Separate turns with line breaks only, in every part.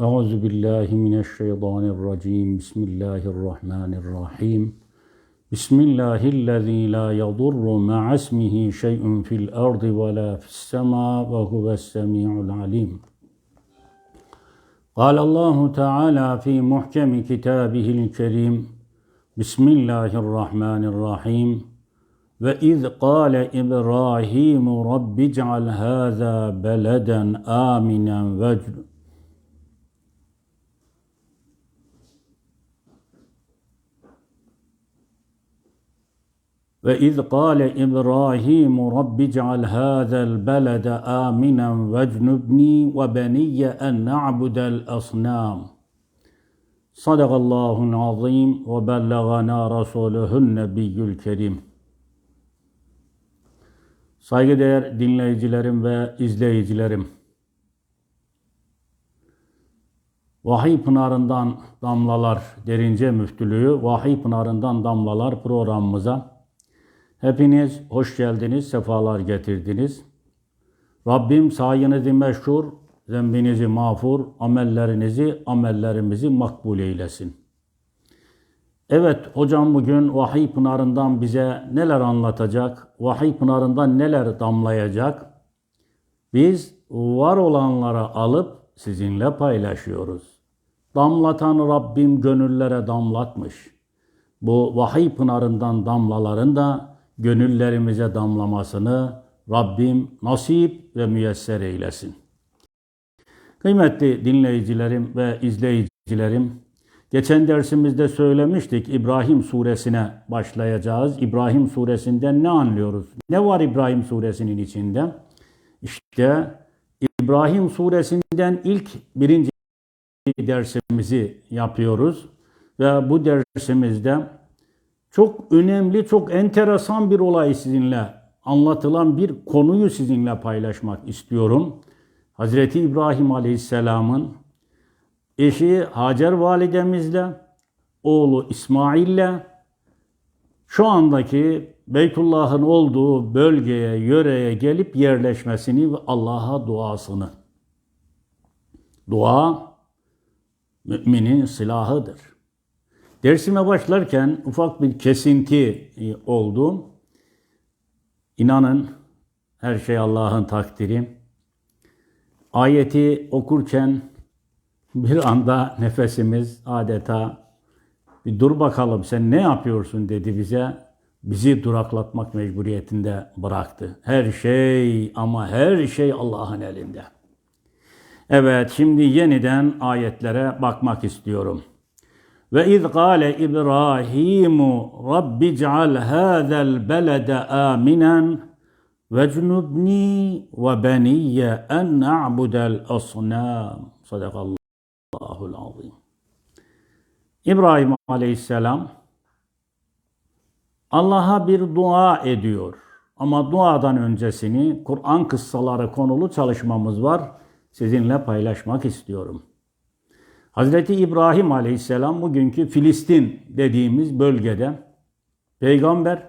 أعوذ بالله من الشيطان الرجيم. بسم الله الرحمن الرحيم. بسم الله الذي لا يضر مع اسمه شيء في الأرض ولا في السماء وهو السميع العليم. قال الله تعالى في محكم كتابه الكريم بسم الله الرحمن الرحيم. وإذ قال إبراهيم رب اجعل هذا بلدا آمنا واجعل Ve iz kâle İbrahim Rabbi ceal hâzel belede âminen ve cnubni ve beniyye en na'budel asnam. Sadakallahun azim ve bellagana rasuluhun nebiyyül kerim. Saygıdeğer dinleyicilerim ve izleyicilerim. Vahiy Pınarı'ndan Damlalar Derince Müftülüğü Vahiy Pınarı'ndan Damlalar programımıza hepiniz hoş geldiniz, sefalar getirdiniz. Rabbim sayınızı meşhur, zembinizi mağfur, amellerinizi, amellerimizi makbul eylesin. Evet hocam bugün Vahiy Pınarı'ndan bize neler anlatacak? Vahiy Pınarı'ndan neler damlayacak? Biz var olanları alıp sizinle paylaşıyoruz. Damlatan Rabbim gönüllere damlatmış. Bu Vahiy Pınarı'ndan damlaların da gönüllerimize damlamasını Rabbim nasip ve müyesser eylesin. Kıymetli dinleyicilerim ve izleyicilerim, Geçen dersimizde söylemiştik İbrahim suresine başlayacağız. İbrahim suresinden ne anlıyoruz? Ne var İbrahim suresinin içinde? İşte İbrahim suresinden ilk birinci dersimizi yapıyoruz. Ve bu dersimizde çok önemli, çok enteresan bir olay sizinle anlatılan bir konuyu sizinle paylaşmak istiyorum. Hazreti İbrahim Aleyhisselam'ın eşi Hacer validemizle, oğlu İsmail'le şu andaki Beytullah'ın olduğu bölgeye, yöreye gelip yerleşmesini ve Allah'a duasını. Dua müminin silahıdır. Dersime başlarken ufak bir kesinti oldu. İnanın her şey Allah'ın takdiri. Ayeti okurken bir anda nefesimiz adeta bir dur bakalım sen ne yapıyorsun dedi bize. Bizi duraklatmak mecburiyetinde bıraktı. Her şey ama her şey Allah'ın elinde. Evet şimdi yeniden ayetlere bakmak istiyorum. Ve iz gâle İbrahimu Rabbi ceal hâzel belede âminen vecnubni ve beniyye en na'budel asnâm. Sadakallah. Allahul azim. İbrahim Aleyhisselam Allah'a bir dua ediyor. Ama duadan öncesini Kur'an kıssaları konulu çalışmamız var. Sizinle paylaşmak istiyorum. Hazreti İbrahim Aleyhisselam bugünkü Filistin dediğimiz bölgede peygamber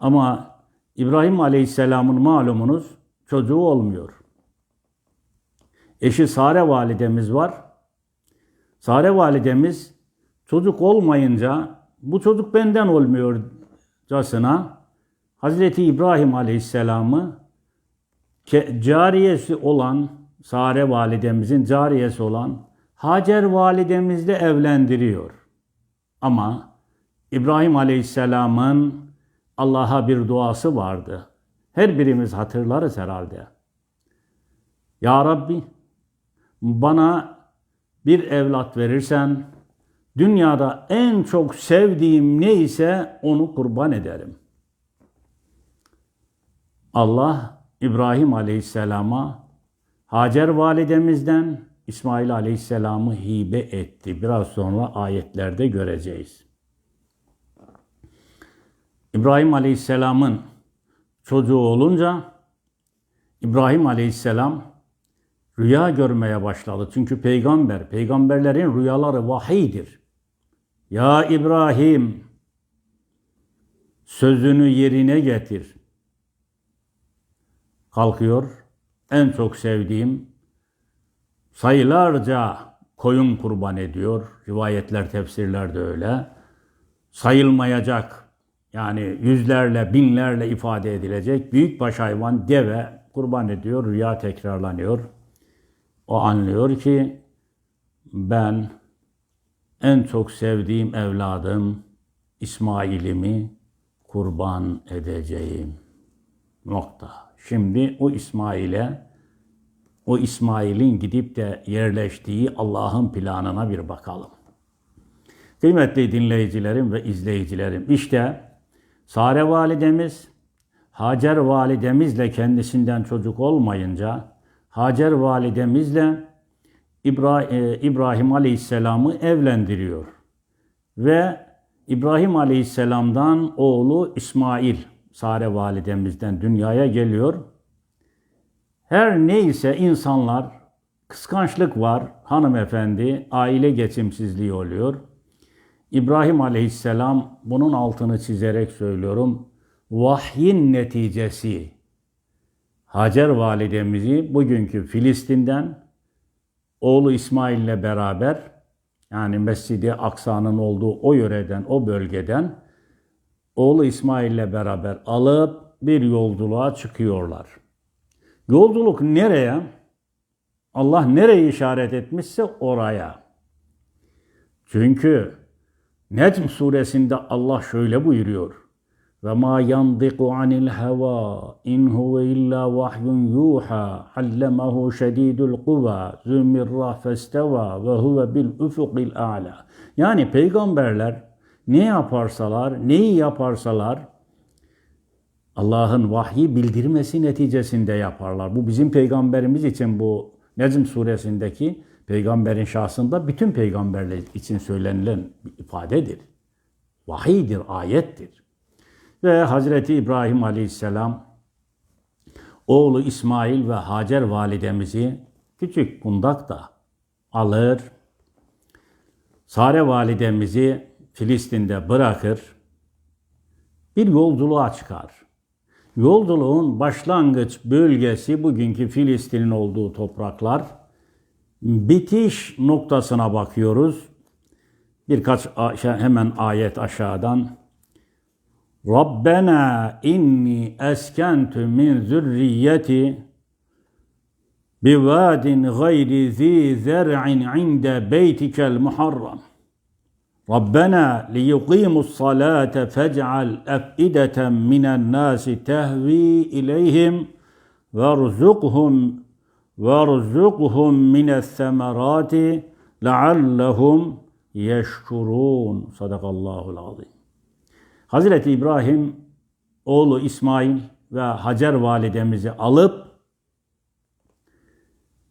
ama İbrahim Aleyhisselam'ın malumunuz çocuğu olmuyor. Eşi Sare validemiz var. Sare validemiz çocuk olmayınca bu çocuk benden olmuyorcasına Hazreti İbrahim Aleyhisselam'ı cariyesi olan Sare validemizin cariyesi olan Hacer validemizle evlendiriyor. Ama İbrahim Aleyhisselam'ın Allah'a bir duası vardı. Her birimiz hatırlarız herhalde. Ya Rabbi bana bir evlat verirsen dünyada en çok sevdiğim neyse onu kurban ederim. Allah İbrahim Aleyhisselam'a Hacer validemizden İsmail Aleyhisselam'ı hibe etti. Biraz sonra ayetlerde göreceğiz. İbrahim Aleyhisselam'ın çocuğu olunca İbrahim Aleyhisselam rüya görmeye başladı. Çünkü peygamber, peygamberlerin rüyaları vahiydir. Ya İbrahim sözünü yerine getir. Kalkıyor. En çok sevdiğim sayılarca koyun kurban ediyor. Rivayetler, tefsirler de öyle. Sayılmayacak yani yüzlerle, binlerle ifade edilecek büyükbaş hayvan deve kurban ediyor. Rüya tekrarlanıyor. O anlıyor ki ben en çok sevdiğim evladım İsmail'imi kurban edeceğim. Nokta. Şimdi o İsmail'e o İsmail'in gidip de yerleştiği Allah'ın planına bir bakalım. Kıymetli dinleyicilerim ve izleyicilerim, işte Sare validemiz, Hacer validemizle kendisinden çocuk olmayınca, Hacer validemizle e, İbrahim Aleyhisselam'ı evlendiriyor. Ve İbrahim Aleyhisselam'dan oğlu İsmail, Sare validemizden dünyaya geliyor. Her neyse insanlar kıskançlık var. Hanımefendi aile geçimsizliği oluyor. İbrahim Aleyhisselam bunun altını çizerek söylüyorum. Vahyin neticesi Hacer validemizi bugünkü Filistin'den oğlu İsmail ile beraber yani Mescid-i Aksa'nın olduğu o yöreden, o bölgeden oğlu İsmail ile beraber alıp bir yolculuğa çıkıyorlar. Yolculuk nereye? Allah nereyi işaret etmişse oraya. Çünkü Necm suresinde Allah şöyle buyuruyor. Ve ma yandiku anil heva in huve illa vahyun yuha allemahu şedidul kuva zümirra festeva ve huve bil ufukil a'la. Yani peygamberler ne yaparsalar, neyi yaparsalar Allah'ın vahyi bildirmesi neticesinde yaparlar. Bu bizim peygamberimiz için bu Necm suresindeki peygamberin şahsında bütün peygamberler için söylenilen bir ifadedir. Vahiydir, ayettir. Ve Hazreti İbrahim Aleyhisselam oğlu İsmail ve Hacer validemizi küçük kundakta alır. Sare validemizi Filistin'de bırakır. Bir yolculuğa çıkar. Yolculuğun başlangıç bölgesi bugünkü Filistin'in olduğu topraklar. Bitiş noktasına bakıyoruz. Birkaç hemen ayet aşağıdan. Rabbena inni eskentu min zürriyeti bivadin gayri zi zer'in inde beytikel muharram. ربنا ليقيموا الصلاة فاجعل أفئدة من الناس تهوي إليهم وارزقهم وارزقهم من الثمرات لعلهم يشكرون صدق الله العظيم Hazreti İbrahim oğlu İsmail ve Hacer validemizi alıp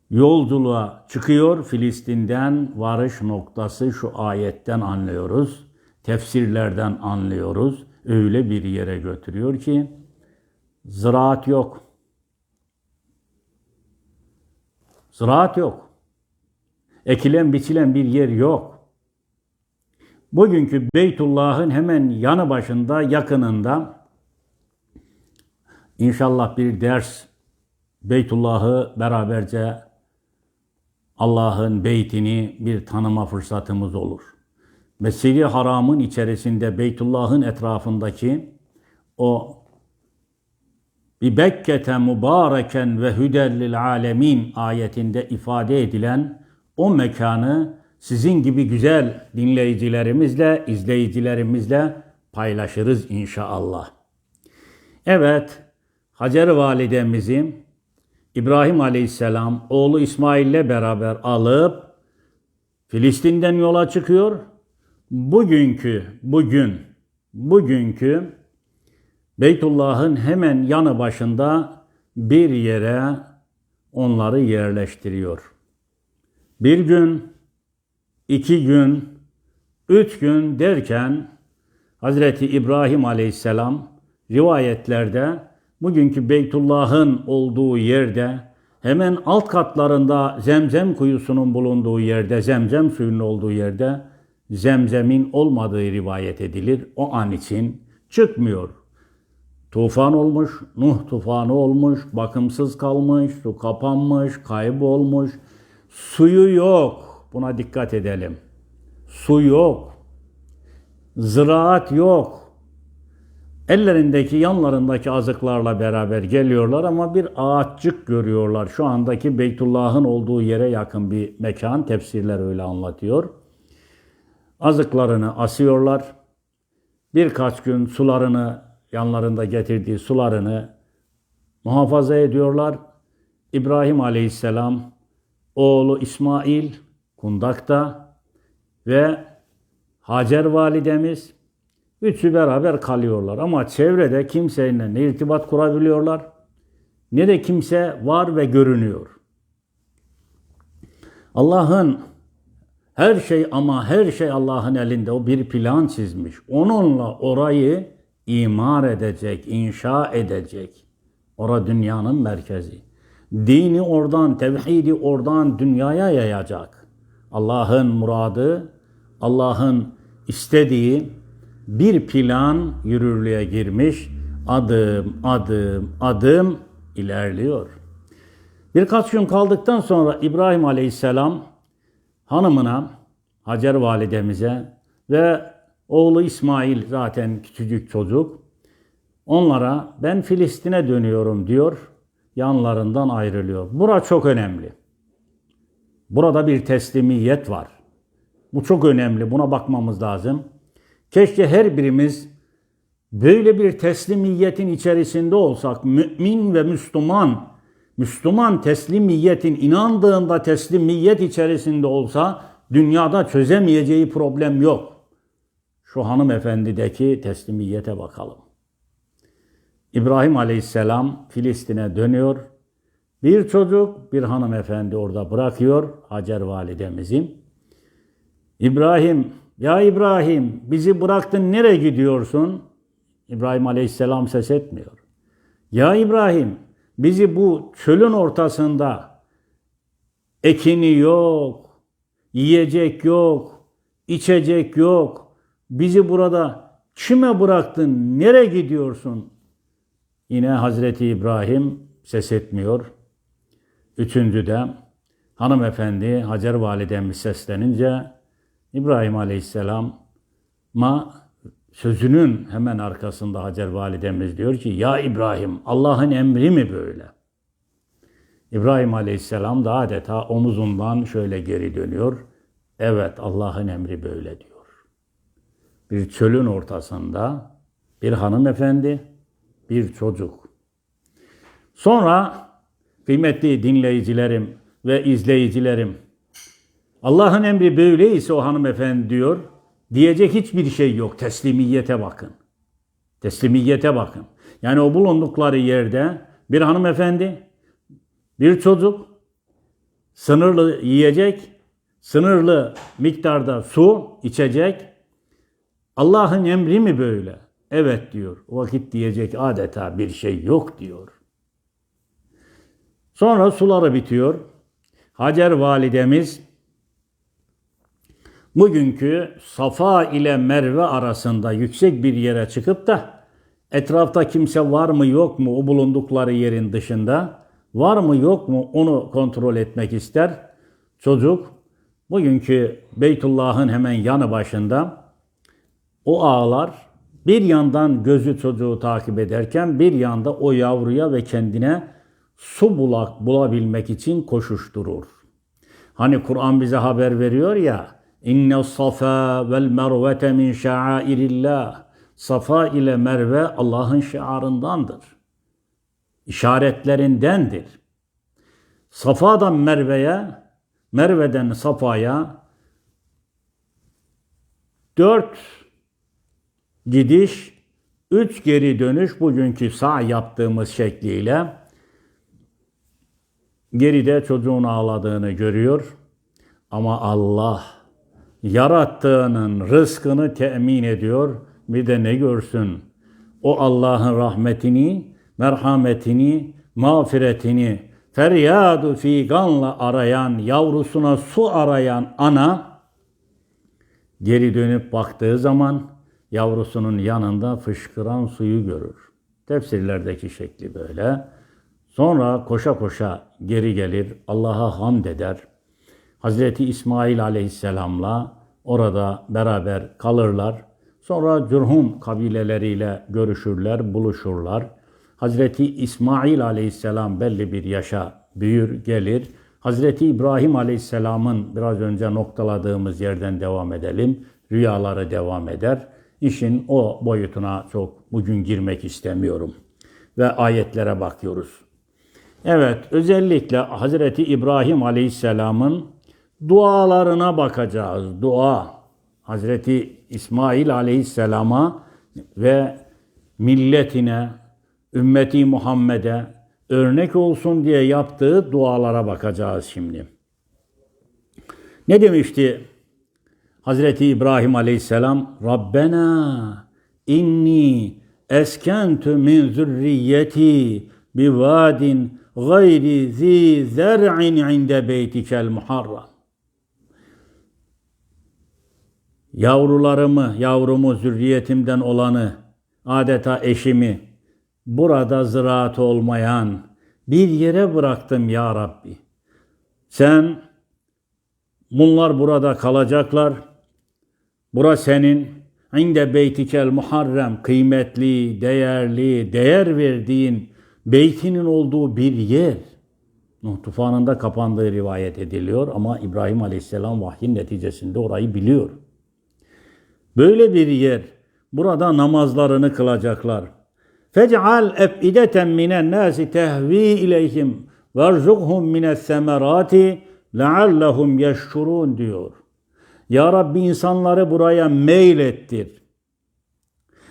yolculuğa çıkıyor. Filistin'den varış noktası şu ayetten anlıyoruz. Tefsirlerden anlıyoruz. Öyle bir yere götürüyor ki ziraat yok. Ziraat yok. Ekilen biçilen bir yer yok. Bugünkü Beytullah'ın hemen yanı başında, yakınında inşallah bir ders Beytullah'ı beraberce Allah'ın beytini bir tanıma fırsatımız olur. Mescid-i Haram'ın içerisinde Beytullah'ın etrafındaki o bir Bekkete mübareken ve hüdellil alemin ayetinde ifade edilen o mekanı sizin gibi güzel dinleyicilerimizle, izleyicilerimizle paylaşırız inşallah. Evet, Hacer validemizi İbrahim Aleyhisselam oğlu İsmail ile beraber alıp Filistin'den yola çıkıyor. Bugünkü, bugün, bugünkü Beytullah'ın hemen yanı başında bir yere onları yerleştiriyor. Bir gün, iki gün, üç gün derken Hazreti İbrahim Aleyhisselam rivayetlerde bugünkü Beytullah'ın olduğu yerde hemen alt katlarında zemzem kuyusunun bulunduğu yerde, zemzem suyunun olduğu yerde zemzemin olmadığı rivayet edilir. O an için çıkmıyor. Tufan olmuş, Nuh tufanı olmuş, bakımsız kalmış, su kapanmış, kaybolmuş. Suyu yok. Buna dikkat edelim. Su yok. Ziraat yok. Ellerindeki yanlarındaki azıklarla beraber geliyorlar ama bir ağaççık görüyorlar. Şu andaki Beytullah'ın olduğu yere yakın bir mekan. Tefsirler öyle anlatıyor. Azıklarını asıyorlar. Birkaç gün sularını yanlarında getirdiği sularını muhafaza ediyorlar. İbrahim Aleyhisselam, oğlu İsmail kundakta ve Hacer validemiz üçü beraber kalıyorlar. Ama çevrede kimseyle ne irtibat kurabiliyorlar ne de kimse var ve görünüyor. Allah'ın her şey ama her şey Allah'ın elinde. O bir plan çizmiş. Onunla orayı imar edecek, inşa edecek. Ora dünyanın merkezi. Dini oradan, tevhidi oradan dünyaya yayacak. Allah'ın muradı, Allah'ın istediği bir plan yürürlüğe girmiş. Adım, adım, adım ilerliyor. Birkaç gün kaldıktan sonra İbrahim Aleyhisselam hanımına, Hacer validemize ve oğlu İsmail zaten küçücük çocuk onlara ben Filistin'e dönüyorum diyor. Yanlarından ayrılıyor. Bura çok önemli. Burada bir teslimiyet var. Bu çok önemli. Buna bakmamız lazım. Keşke her birimiz böyle bir teslimiyetin içerisinde olsak. Mümin ve Müslüman, Müslüman teslimiyetin inandığında teslimiyet içerisinde olsa dünyada çözemeyeceği problem yok. Şu hanımefendideki teslimiyete bakalım. İbrahim Aleyhisselam Filistin'e dönüyor. Bir çocuk, bir hanımefendi orada bırakıyor Hacer validemizi. İbrahim, ya İbrahim bizi bıraktın nereye gidiyorsun? İbrahim Aleyhisselam ses etmiyor. Ya İbrahim bizi bu çölün ortasında ekini yok, yiyecek yok, içecek yok. Bizi burada kime bıraktın? Nereye gidiyorsun? Yine Hazreti İbrahim ses etmiyor. Üçüncü de hanımefendi Hacer validemiz seslenince İbrahim Aleyhisselam'a sözünün hemen arkasında Hacer validemiz diyor ki ya İbrahim Allah'ın emri mi böyle? İbrahim Aleyhisselam da adeta omuzundan şöyle geri dönüyor. Evet Allah'ın emri böyle diyor. Bir çölün ortasında bir hanımefendi, bir çocuk. Sonra kıymetli dinleyicilerim ve izleyicilerim Allah'ın emri böyleyse o hanımefendi diyor. Diyecek hiçbir şey yok. Teslimiyete bakın. Teslimiyete bakın. Yani o bulundukları yerde bir hanımefendi, bir çocuk, sınırlı yiyecek, sınırlı miktarda su içecek. Allah'ın emri mi böyle? Evet diyor. O vakit diyecek adeta bir şey yok diyor. Sonra suları bitiyor. Hacer validemiz bugünkü Safa ile Merve arasında yüksek bir yere çıkıp da etrafta kimse var mı yok mu o bulundukları yerin dışında var mı yok mu onu kontrol etmek ister. Çocuk bugünkü Beytullah'ın hemen yanı başında o ağlar bir yandan gözü çocuğu takip ederken bir yanda o yavruya ve kendine su bulak bulabilmek için koşuşturur. Hani Kur'an bize haber veriyor ya İnne safa vel mervete min şairillah. Safa ile Merve Allah'ın şiarındandır. İşaretlerindendir. Safa'dan Merve'ye, Merve'den Safa'ya dört gidiş, üç geri dönüş bugünkü sağ yaptığımız şekliyle geride çocuğun ağladığını görüyor. Ama Allah yarattığının rızkını temin ediyor. Bir de ne görsün? O Allah'ın rahmetini, merhametini, mağfiretini feryadu figanla arayan, yavrusuna su arayan ana geri dönüp baktığı zaman yavrusunun yanında fışkıran suyu görür. Tefsirlerdeki şekli böyle. Sonra koşa koşa geri gelir, Allah'a hamd eder. Hazreti İsmail aleyhisselamla orada beraber kalırlar. Sonra Cürhum kabileleriyle görüşürler, buluşurlar. Hazreti İsmail aleyhisselam belli bir yaşa büyür, gelir. Hazreti İbrahim aleyhisselamın biraz önce noktaladığımız yerden devam edelim. Rüyaları devam eder. İşin o boyutuna çok bugün girmek istemiyorum. Ve ayetlere bakıyoruz. Evet, özellikle Hazreti İbrahim Aleyhisselam'ın dualarına bakacağız. Dua. Hazreti İsmail Aleyhisselam'a ve milletine, ümmeti Muhammed'e örnek olsun diye yaptığı dualara bakacağız şimdi. Ne demişti Hazreti İbrahim Aleyhisselam? Rabbena inni eskentu min zürriyeti bivadin gayri zi zer'in inde beytikel muharram. Yavrularımı, yavrumu, zürriyetimden olanı, adeta eşimi, burada ziraat olmayan bir yere bıraktım ya Rabbi. Sen, bunlar burada kalacaklar. Bura senin, inde beytikel muharrem, kıymetli, değerli, değer verdiğin beytinin olduğu bir yer. Nuh tufanında kapandığı rivayet ediliyor ama İbrahim Aleyhisselam vahyin neticesinde orayı biliyor. Böyle bir yer. Burada namazlarını kılacaklar. Fec'al ef'ideten minen nasi tehvi ileyhim verzukhum mines semerati leallehum yeşkurun diyor. Ya Rabbi insanları buraya meylettir.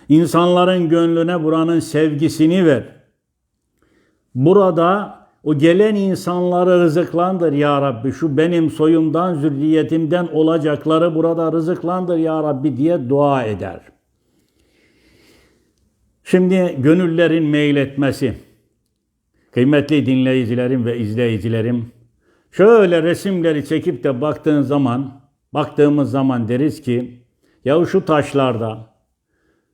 İnsanların gönlüne buranın sevgisini ver. Burada o gelen insanları rızıklandır ya Rabbi. Şu benim soyumdan, zürriyetimden olacakları burada rızıklandır ya Rabbi diye dua eder. Şimdi gönüllerin meyletmesi. Kıymetli dinleyicilerim ve izleyicilerim, şöyle resimleri çekip de baktığın zaman, baktığımız zaman deriz ki, ya şu taşlarda,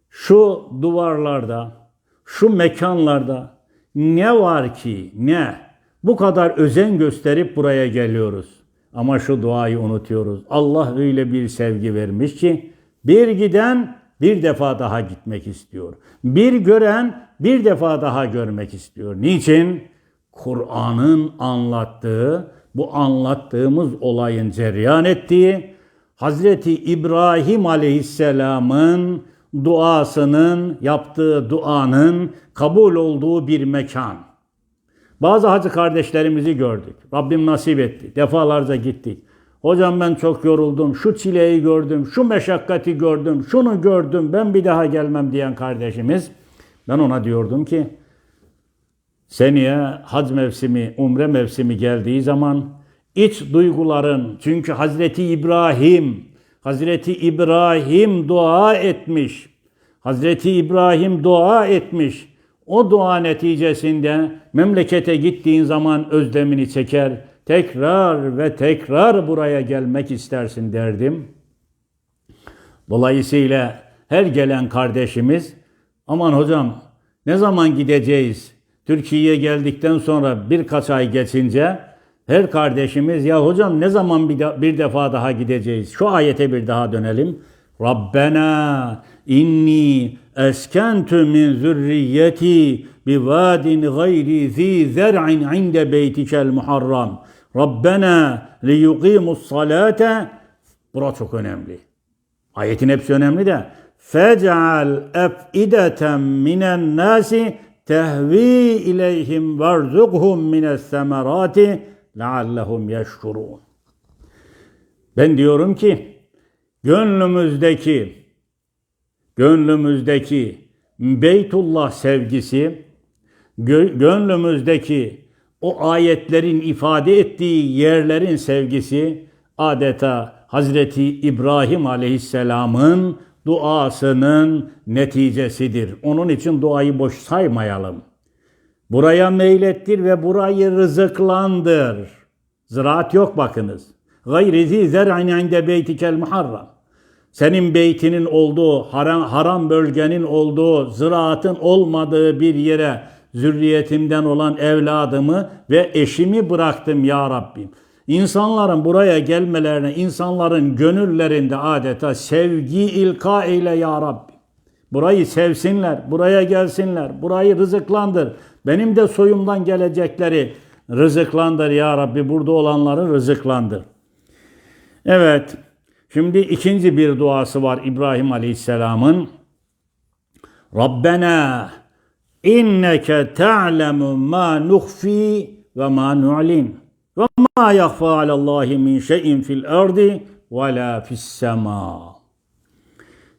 şu duvarlarda, şu mekanlarda ne var ki ne? Bu kadar özen gösterip buraya geliyoruz. Ama şu duayı unutuyoruz. Allah öyle bir sevgi vermiş ki bir giden bir defa daha gitmek istiyor. Bir gören bir defa daha görmek istiyor. Niçin? Kur'an'ın anlattığı, bu anlattığımız olayın cereyan ettiği Hazreti İbrahim Aleyhisselam'ın duasının, yaptığı duanın kabul olduğu bir mekan. Bazı hacı kardeşlerimizi gördük. Rabbim nasip etti. Defalarca gittik. Hocam ben çok yoruldum. Şu çileyi gördüm. Şu meşakkati gördüm. Şunu gördüm. Ben bir daha gelmem diyen kardeşimiz. Ben ona diyordum ki seneye hac mevsimi, umre mevsimi geldiği zaman iç duyguların çünkü Hazreti İbrahim Hazreti İbrahim dua etmiş. Hazreti İbrahim dua etmiş. O dua neticesinde memlekete gittiğin zaman özlemini çeker. Tekrar ve tekrar buraya gelmek istersin derdim. Dolayısıyla her gelen kardeşimiz aman hocam ne zaman gideceğiz? Türkiye'ye geldikten sonra birkaç ay geçince her kardeşimiz ya hocam ne zaman bir, de, bir defa daha gideceğiz? Şu ayete bir daha dönelim. Rabbena inni eskentu min zürriyeti bi vadin gayri zi zer'in inde beytikel muharram. Rabbena li yuqimus salate. Bura çok önemli. Ayetin hepsi önemli de. Fec'al ef'ideten minen nasi tehvi ileyhim verzukhum mines semerati leallehum yeşkurun. Ben diyorum ki gönlümüzdeki gönlümüzdeki Beytullah sevgisi gönlümüzdeki o ayetlerin ifade ettiği yerlerin sevgisi adeta Hazreti İbrahim Aleyhisselam'ın duasının neticesidir. Onun için duayı boş saymayalım. Buraya meylettir ve burayı rızıklandır. Ziraat yok bakınız. Gayri zi zer'in inde beytikel muharram. Senin beytinin olduğu, haram, haram bölgenin olduğu, ziraatın olmadığı bir yere zürriyetimden olan evladımı ve eşimi bıraktım ya Rabbim. İnsanların buraya gelmelerine, insanların gönüllerinde adeta sevgi ilka eyle ya Rabbi. Burayı sevsinler, buraya gelsinler, burayı rızıklandır. Benim de soyumdan gelecekleri rızıklandır ya Rabbi. Burada olanları rızıklandır. Evet, şimdi ikinci bir duası var İbrahim Aleyhisselam'ın. Rabbena inneke ta'lemu ma nuhfi ve ma nu'lin ve ma yahfa alallahi min şeyin fil ardi ve la fis sema.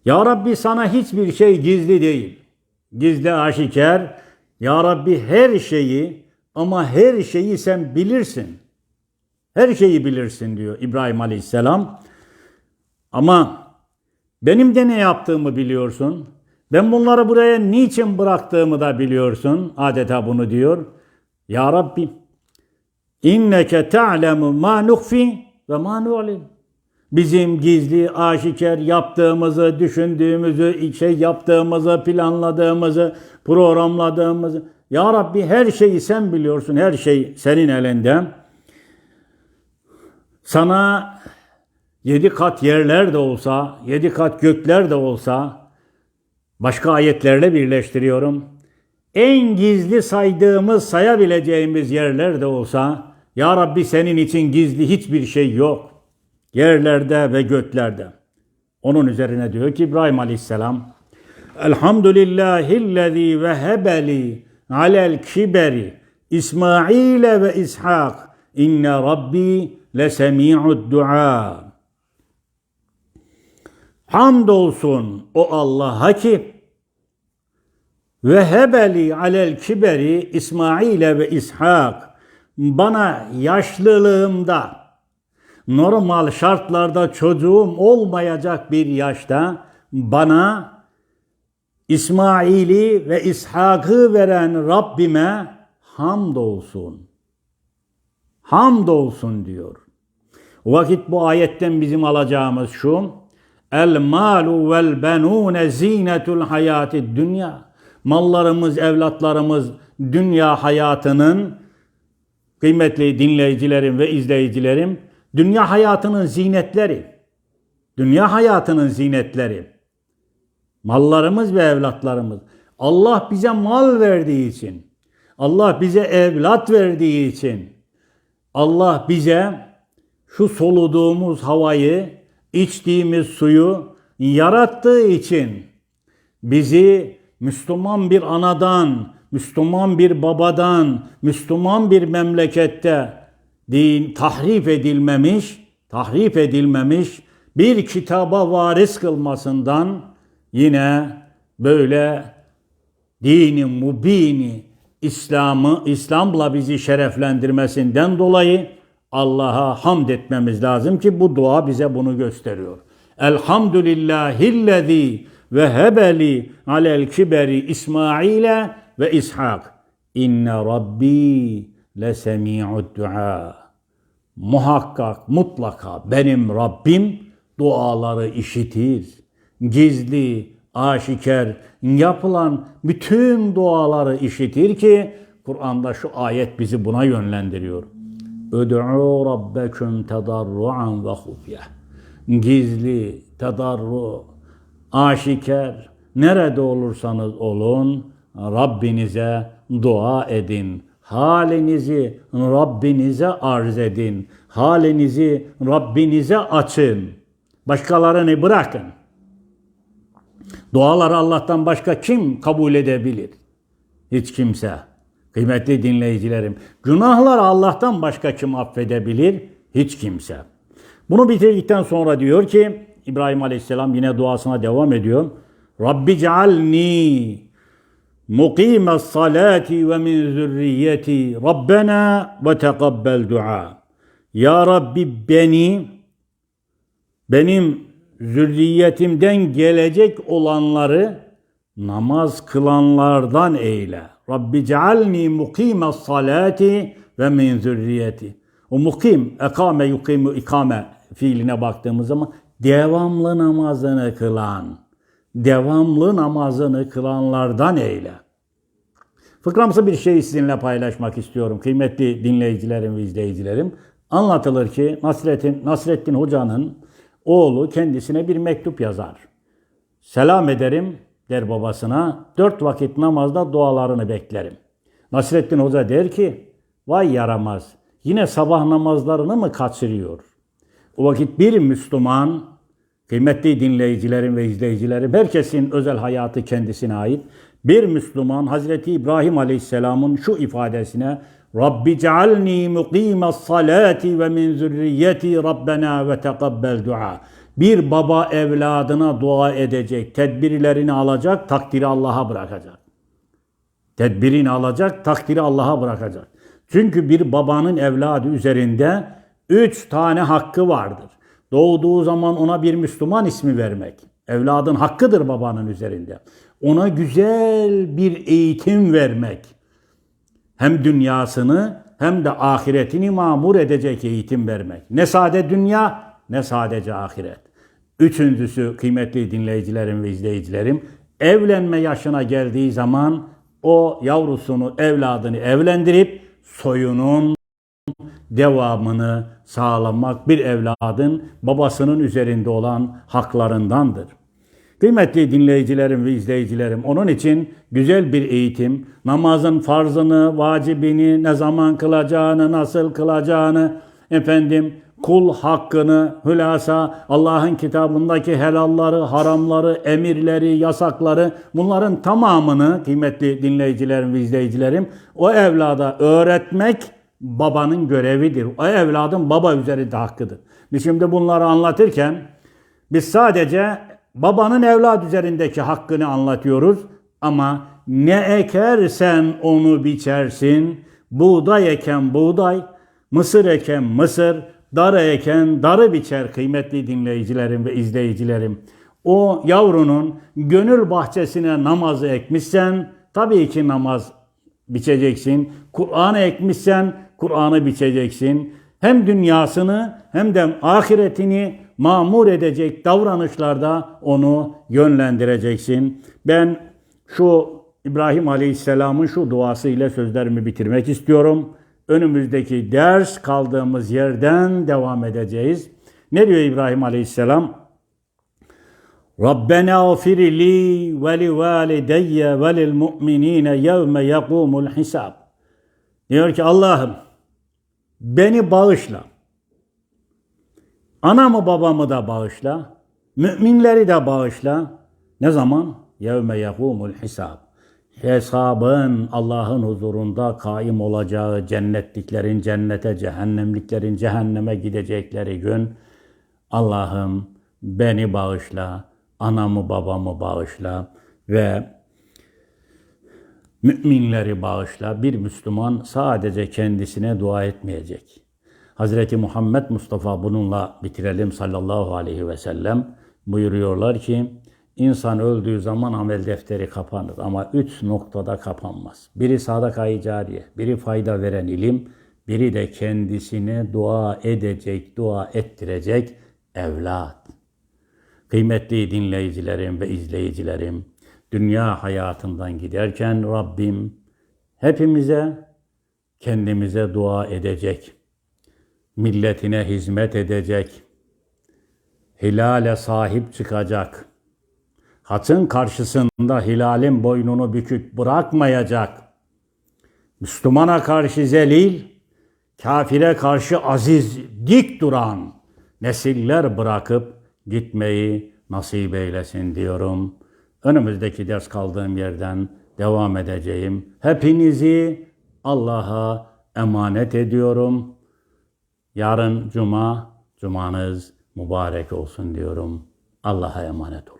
Ya Rabbi sana hiçbir şey gizli değil. Gizli aşikar. Ya Rabbi her şeyi ama her şeyi sen bilirsin. Her şeyi bilirsin diyor İbrahim Aleyhisselam. Ama benim de ne yaptığımı biliyorsun. Ben bunları buraya niçin bıraktığımı da biliyorsun. Adeta bunu diyor. Ya Rabbi inneke ta'lemu ma nuhfi ve ma nu'lin. Bizim gizli, aşikar yaptığımızı, düşündüğümüzü, şey yaptığımızı, planladığımızı, programladığımızı. Ya Rabbi her şeyi sen biliyorsun. Her şey senin elinde. Sana yedi kat yerler de olsa, yedi kat gökler de olsa, başka ayetlerle birleştiriyorum. En gizli saydığımız, sayabileceğimiz yerler de olsa, Ya Rabbi senin için gizli hiçbir şey yok. Yerlerde ve göklerde. Onun üzerine diyor ki İbrahim Aleyhisselam, Elhamdülillahillezî vehebeli alel kiberi İsmail ve İshak inne Rabbi lesemi'ud dua. Hamdolsun o Allah'a ki ve hebeli alel kiberi İsmail ve İshak bana yaşlılığımda normal şartlarda çocuğum olmayacak bir yaşta bana İsmail'i ve İshak'ı veren Rabbime hamdolsun. Hamdolsun diyor. O vakit bu ayetten bizim alacağımız şu. El malu vel benune zinetul hayati dünya. Mallarımız, evlatlarımız dünya hayatının kıymetli dinleyicilerim ve izleyicilerim dünya hayatının zinetleri. Dünya hayatının zinetleri. Mallarımız ve evlatlarımız. Allah bize mal verdiği için, Allah bize evlat verdiği için, Allah bize şu soluduğumuz havayı, içtiğimiz suyu yarattığı için bizi Müslüman bir anadan, Müslüman bir babadan, Müslüman bir memlekette din tahrif edilmemiş, tahrif edilmemiş bir kitaba varis kılmasından yine böyle dini mubini İslam'ı İslam'la bizi şereflendirmesinden dolayı Allah'a hamd etmemiz lazım ki bu dua bize bunu gösteriyor. Elhamdülillahillezî ve hebeli alel kiberi İsmail'e ve İshak. İnne Rabbi lesemi'ud dua. Muhakkak, mutlaka benim Rabbim duaları işitir. Gizli, aşikar yapılan bütün duaları işitir ki Kur'an'da şu ayet bizi buna yönlendiriyor. Öd'u rabbekum tedarruan ve hufye. Gizli, tedarru, aşikar, nerede olursanız olun Rabbinize dua edin. Halinizi Rabbinize arz edin. Halinizi Rabbinize açın. Başkalarını bırakın. Duaları Allah'tan başka kim kabul edebilir? Hiç kimse. Kıymetli dinleyicilerim, günahları Allah'tan başka kim affedebilir? Hiç kimse. Bunu bitirdikten sonra diyor ki İbrahim Aleyhisselam yine duasına devam ediyor. Rabbi cealni ve min zürriyeti Rabbena ve tekabbel dua. Ya Rabbi beni benim zürriyetimden gelecek olanları namaz kılanlardan eyle. Rabbi cealni mukime salati ve min zürriyeti. O mukim, ekame yukimu ikame fiiline baktığımız zaman devamlı namazını kılan, devamlı namazını kılanlardan eyle. Fıkramsı bir şey sizinle paylaşmak istiyorum kıymetli dinleyicilerim ve izleyicilerim. Anlatılır ki Nasrettin, Nasrettin Hoca'nın oğlu kendisine bir mektup yazar. Selam ederim der babasına. Dört vakit namazda dualarını beklerim. Nasrettin Hoca der ki vay yaramaz yine sabah namazlarını mı kaçırıyor? O vakit bir Müslüman kıymetli dinleyicilerim ve izleyicilerim herkesin özel hayatı kendisine ait. Bir Müslüman Hazreti İbrahim Aleyhisselam'ın şu ifadesine Rabbi cealni muqimas salati ve min zürriyeti Rabbena ve tekabbel dua. Bir baba evladına dua edecek, tedbirlerini alacak, takdiri Allah'a bırakacak. Tedbirini alacak, takdiri Allah'a bırakacak. Çünkü bir babanın evladı üzerinde üç tane hakkı vardır. Doğduğu zaman ona bir Müslüman ismi vermek. Evladın hakkıdır babanın üzerinde. Ona güzel bir eğitim vermek. Hem dünyasını hem de ahiretini mamur edecek eğitim vermek. Ne sade dünya ne sadece ahiret. Üçüncüsü kıymetli dinleyicilerim ve izleyicilerim evlenme yaşına geldiği zaman o yavrusunu, evladını evlendirip soyunun devamını sağlamak bir evladın babasının üzerinde olan haklarındandır. Kıymetli dinleyicilerim ve izleyicilerim, onun için güzel bir eğitim, namazın farzını, vacibini, ne zaman kılacağını, nasıl kılacağını, efendim kul hakkını, hülasa Allah'ın kitabındaki helalları, haramları, emirleri, yasakları bunların tamamını kıymetli dinleyicilerim ve izleyicilerim o evlada öğretmek babanın görevidir. O evladın baba üzerinde hakkıdır. Biz şimdi bunları anlatırken biz sadece babanın evlad üzerindeki hakkını anlatıyoruz ama ne ekersen onu biçersin. Buğday eken buğday, mısır eken mısır, darı eken darı biçer kıymetli dinleyicilerim ve izleyicilerim. O yavrunun gönül bahçesine namazı ekmişsen tabii ki namaz biçeceksin. Kur'an'ı ekmişsen Kur'an'ı biçeceksin. Hem dünyasını hem de ahiretini mamur edecek davranışlarda onu yönlendireceksin. Ben şu İbrahim Aleyhisselam'ın şu duası ile sözlerimi bitirmek istiyorum. Önümüzdeki ders kaldığımız yerden devam edeceğiz. Ne diyor İbrahim Aleyhisselam? Rabbena gfir li ve li valideyye ve lil mu'minine yevme yekumul hisab. Diyor ki Allah'ım beni bağışla. Anamı babamı da bağışla. Müminleri de bağışla. Ne zaman? Yevme yekumul hisab. Hesabın Allah'ın huzurunda kaim olacağı cennetliklerin cennete, cehennemliklerin cehenneme gidecekleri gün Allah'ım beni bağışla, anamı babamı bağışla ve müminleri bağışla. Bir Müslüman sadece kendisine dua etmeyecek. Hazreti Muhammed Mustafa bununla bitirelim sallallahu aleyhi ve sellem buyuruyorlar ki insan öldüğü zaman amel defteri kapanır ama üç noktada kapanmaz. Biri sadaka-i cariye, biri fayda veren ilim, biri de kendisine dua edecek, dua ettirecek evlat. Kıymetli dinleyicilerim ve izleyicilerim, dünya hayatından giderken Rabbim hepimize kendimize dua edecek, milletine hizmet edecek, hilale sahip çıkacak, hatın karşısında hilalin boynunu bükük bırakmayacak, Müslümana karşı zelil, kafire karşı aziz, dik duran nesiller bırakıp gitmeyi nasip eylesin diyorum. Önümüzdeki ders kaldığım yerden devam edeceğim. Hepinizi Allah'a emanet ediyorum. Yarın cuma, cumanız mübarek olsun diyorum. Allah'a emanet olun.